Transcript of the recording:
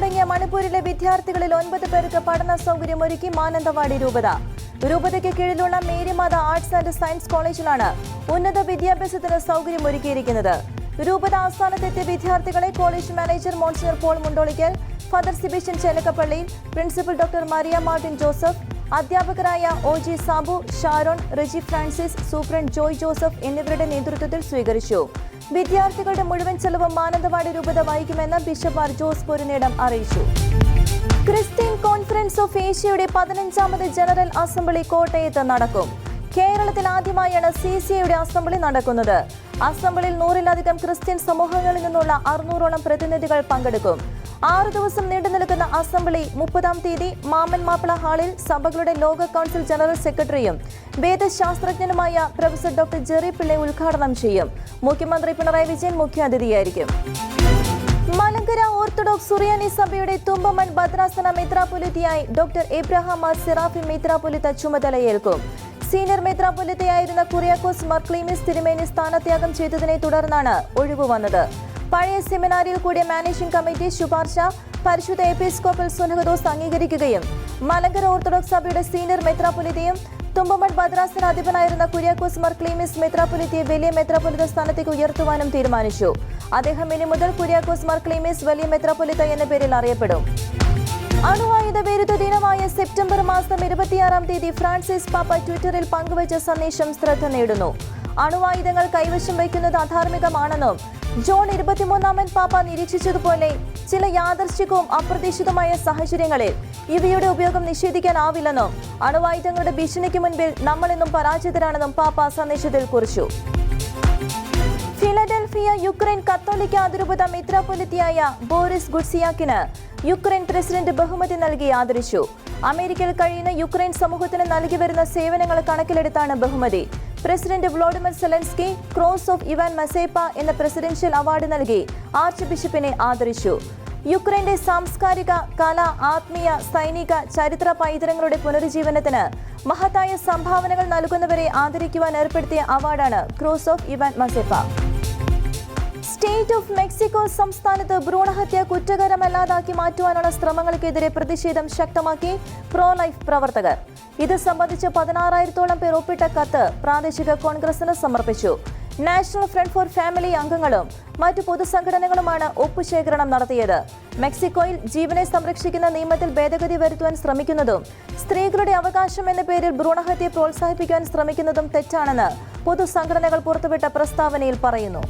കണ്ണൂരിലെ വിദ്യാർത്ഥികളിൽ ഒൻപത് പേർക്ക് പഠന സൗകര്യം ഒരുക്കി മാനന്തവാടി രൂപത. രൂപതയ്ക്ക് കീഴിലുള്ള മേരിമാത ആർട്സ് ആൻഡ് സയൻസ് കോളേജിലാണ് ഉന്നത വിദ്യാഭ്യാസത്തിന് സൗകര്യം ഒരുക്കിയിരിക്കുന്നത്. രൂപത ആസ്ഥാനത്തെത്തിയ വിദ്യാർത്ഥികളെ college manager monsignor Paul Mundolikkal father Sibishan Chelakkappally principal doctor Mariya Martin Joseph അധ്യാപകരായ O G Sabu Sharon Riji Francis superintendent Joy Joseph എന്നിവരുടെ നേതൃത്വത്തിൽ സ്വീകരിച്ചു. വിദ്യാർത്ഥികളുടെ മുഴുവൻ ചെലവും മാനന്തവാടി രൂപത വഹിക്കുമെന്ന് ബിഷപ്പ് ആർ ജോസ് പൊരുനേടം അറിയിച്ചു. ക്രിസ്ത്യൻ കോൺഫറൻസ് ഓഫ് ഏഷ്യയുടെ പതിനഞ്ചാമത് ജനറൽ അസംബ്ലി കോട്ടയത്ത് നടക്കും. കേരളത്തിൽ ആദ്യമായാണ് സി സി ഐയുടെ അസംബ്ലി നടക്കുന്നത്. അസംബ്ലിയിൽ നൂറിലധികം ക്രിസ്ത്യൻ സമൂഹങ്ങളിൽ നിന്നുള്ള അറുന്നൂറോളം പ്രതിനിധികൾ പങ്കെടുക്കും. ആറു ദിവസം നീണ്ടു നിൽക്കുന്ന അസംബ്ലി മുപ്പതാം തീയതി മാമൻ മാപ്പിള ഹാളിൽ സഭകളുടെ ലോക കൗൺസിൽ ജനറൽ സെക്രട്ടറിയും വേദശാസ്ത്രജ്ഞനുമായ പ്രൊഫസർ ഡോക്ടർ ജെറി പിള്ളെ ഉദ്ഘാടനം ചെയ്യും. മുഖ്യമന്ത്രി പിണറായി വിജയൻ മുഖ്യാതിഥിയായിരിക്കും. മലങ്കര ഓർത്തഡോക്സ് സുറിയാനി സഭയുടെ തുമ്പമൺ ഭദ്രാസന മെത്രാപൊലിത്തയായി ഡോക്ടർ എബ്രഹാം മാർ സിറാഫി മെത്രാപൊലിത്ത ചുമതലയേൽക്കും. സീനിയർ മെത്രാപൊലിത്തയായിരുന്ന കുറിയാക്കോസ് മർക്ലീമിസ് തിരുമേനി സ്ഥാനത്യാഗം ചെയ്തതിനെ തുടർന്നാണ് ഒഴിവ് വന്നത് പഴയ സെമിനാരിയിൽ കൂടിയ മാനേജിംഗ് കമ്മിറ്റി ശുപാർശ പരിശുദ്ധ എപ്പിസ്കോപ്പൽ സുനഹദോസ് അംഗീകരിക്കുകയും മലങ്കര ഓർത്തഡോക്സ് സഭയുടെ സീനിയർ മെത്രാപൊലിത്തയും തുമ്പമൺ ഭദ്രാസന അധിപനായിരുന്ന കുര്യാക്കോസ് മാർ ക്ലീമിസ് മെത്രാപൊലിത്തിയെ വലിയ മെത്രാപൊലിത്ത സ്ഥാനത്തേക്ക് ഉയർത്തുവാനും തീരുമാനിച്ചു. അദ്ദേഹം ഇനി മുതൽ കുര്യാക്കോസ് മാർ ക്ലീമിസ് വലിയ മെത്രാപൊലിത്ത എന്ന പേരിൽ അറിയപ്പെടും. അണുവായുധ വിരുദ്ധ ദിനമായ സെപ്റ്റംബർ മാസം ഇരുപത്തിയാറാം തീയതി ഫ്രാൻസിസ് പാപ്പ ട്വിറ്ററിൽ പങ്കുവച്ച സന്ദേശം ശ്രദ്ധ നേടുന്നു. അണുവായുധങ്ങൾ കൈവശം വയ്ക്കുന്നത് അധാർമികമാണെന്നും ജോൺ ഇരുപത്തിമൂന്നാമൻ പാപ്പ നിരീക്ഷിച്ചതുപോലെ ചില യാദർശികവും അപ്രതീക്ഷിതമായ സാഹചര്യങ്ങളിൽ ഇവയുടെ ഉപയോഗം നിഷേധിക്കാനാവില്ലെന്നും അണുവായുധങ്ങളുടെ ഭീഷണിക്ക് മുൻപിൽ നമ്മളെന്നും പരാജിതരാണെന്നും പാപ്പ സന്ദേശത്തിൽ കുറിച്ചു. ഫിലഡൽഫിയ യുക്രൈൻ കത്തോലിക്ക അതിരൂപത മിത്രാപൊലിത്തിയായ ബോറിസ് ഗുഡ്സിയാക്കിന് യുക്രൈൻ പ്രസിഡന്റ് ബഹുമതി നൽകി ആദരിച്ചു. അമേരിക്കയിൽ കഴിയുന്ന യുക്രൈൻ സമൂഹത്തിന് നൽകി വരുന്ന സേവനങ്ങൾ കണക്കിലെടുത്താണ് ബഹുമതി. President Volodymyr Zelensky cross of Ivan Mazepa എന്ന പ്രസിഡൻഷ്യൽ അവാർഡ് നൽകി. ആർച്ച് ബിഷപ്പിനെ ആദരിച്ചു. യുക്രൈന്റെ സാംസ്കാരിക കല ആത്മീയ സൈനിക ചരിത്ര പൈതൃകങ്ങളുടെ പുനരുജ്ജീവനത്തിന് മഹത്തായ സംഭാവനകൾ നൽകുന്നവരെ ആദരിക്കുവാൻ ഏർപ്പെടുത്തിയ അവാർഡാണ് cross of Ivan Mazepa. State of Mexico സംസ്ഥാനത്ത് ഭ്രൂണഹത്യ കുറ്റകരമല്ലാതാക്കി മാറ്റുവാനുള്ള ശ്രമങ്ങൾക്കെതിരെ പ്രതിഷേധം ശക്തമാക്കി പ്രോ ലൈഫ് പ്രവർത്തകർ. ഇത് സംബന്ധിച്ച് പതിനാറായിരത്തോളം പേർ ഒപ്പിട്ട കത്ത് പ്രാദേശിക കോൺഗ്രസിന് സമർപ്പിച്ചു. നാഷണൽ ഫ്രണ്ട് ഫോർ ഫാമിലി അംഗങ്ങളും മറ്റു പൊതുസംഘടനകളുമാണ് ഒപ്പുശേഖരണം നടത്തിയത്. മെക്സിക്കോയിൽ ജീവനെ സംരക്ഷിക്കുന്ന നിയമത്തിൽ ഭേദഗതി വരുത്തുവാൻ ശ്രമിക്കുന്നതും സ്ത്രീകളുടെ അവകാശം എന്ന പേരിൽ ഭ്രൂണഹത്യ പ്രോത്സാഹിപ്പിക്കാൻ ശ്രമിക്കുന്നതും തെറ്റാണെന്ന് പൊതുസംഘടനകൾ പുറത്തുവിട്ട പ്രസ്താവനയിൽ പറയുന്നു.